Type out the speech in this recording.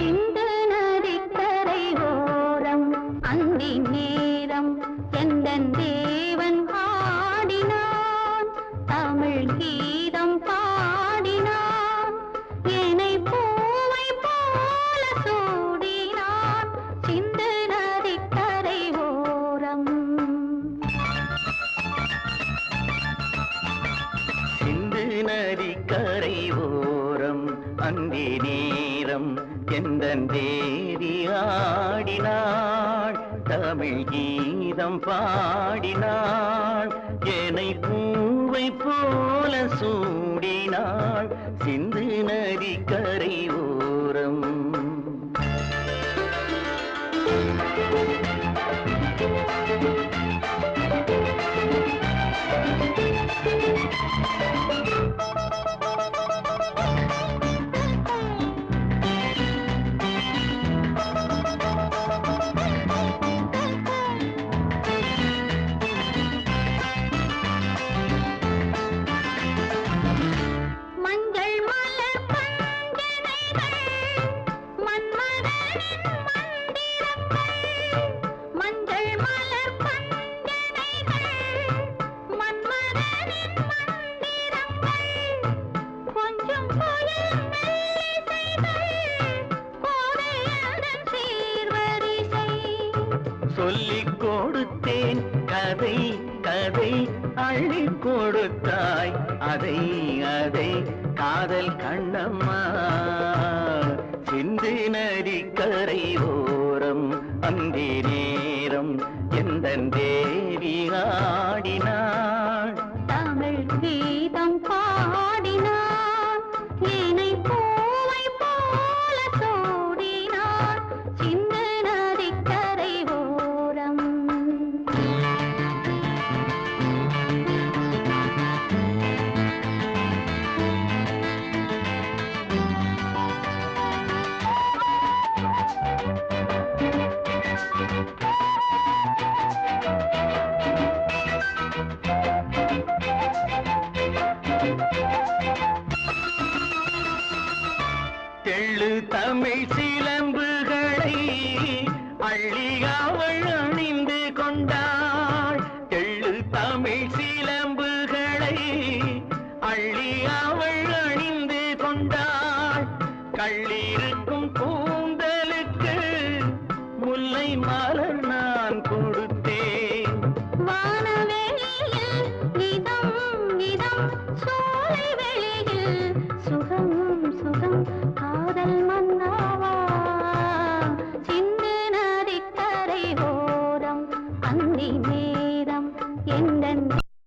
சிந்து நதிக்கரை ஓரம் அந்தி நேரம் எந்த தேவன் பாடினான்? தமிழ் கீதம் பாடினான். என்னை பூவை போல சூடினான் சிந்து நதிக்கரை ஓரம் சிந்து நதிக்கரை ஓரம் அந்தி நேரம் செந்தன் தேவி ஆடினாள் தமிழ் கீதம் பாடினாள் என்னை பூவை போல சூடினாள் சிந்து நதி கரை ஓரம் Thank you. சொல்லிக் கொடுத்தேன் கதை கதை அள்ளி கொடுத்தாய் அதை அதை காதல் கண்ணம்மா. சிந்து நதிக்கரை ஓரம் அந்தி நேரம் எந்த தேவி ஆடின எள்ளு தமிழ் சிலம்புகளை அள்ளி அவள் அணிந்து கொண்டாள். எள்ளு தமிழ் சிலம்புகளை அள்ளி அவள் அணிந்து கொண்டாள். கள்ளிருக்கும் கூந்தலுக்கு முல்லை மலர் நான் கொடுத்தேன். வானவேலியில் விதம் விதம் சோலை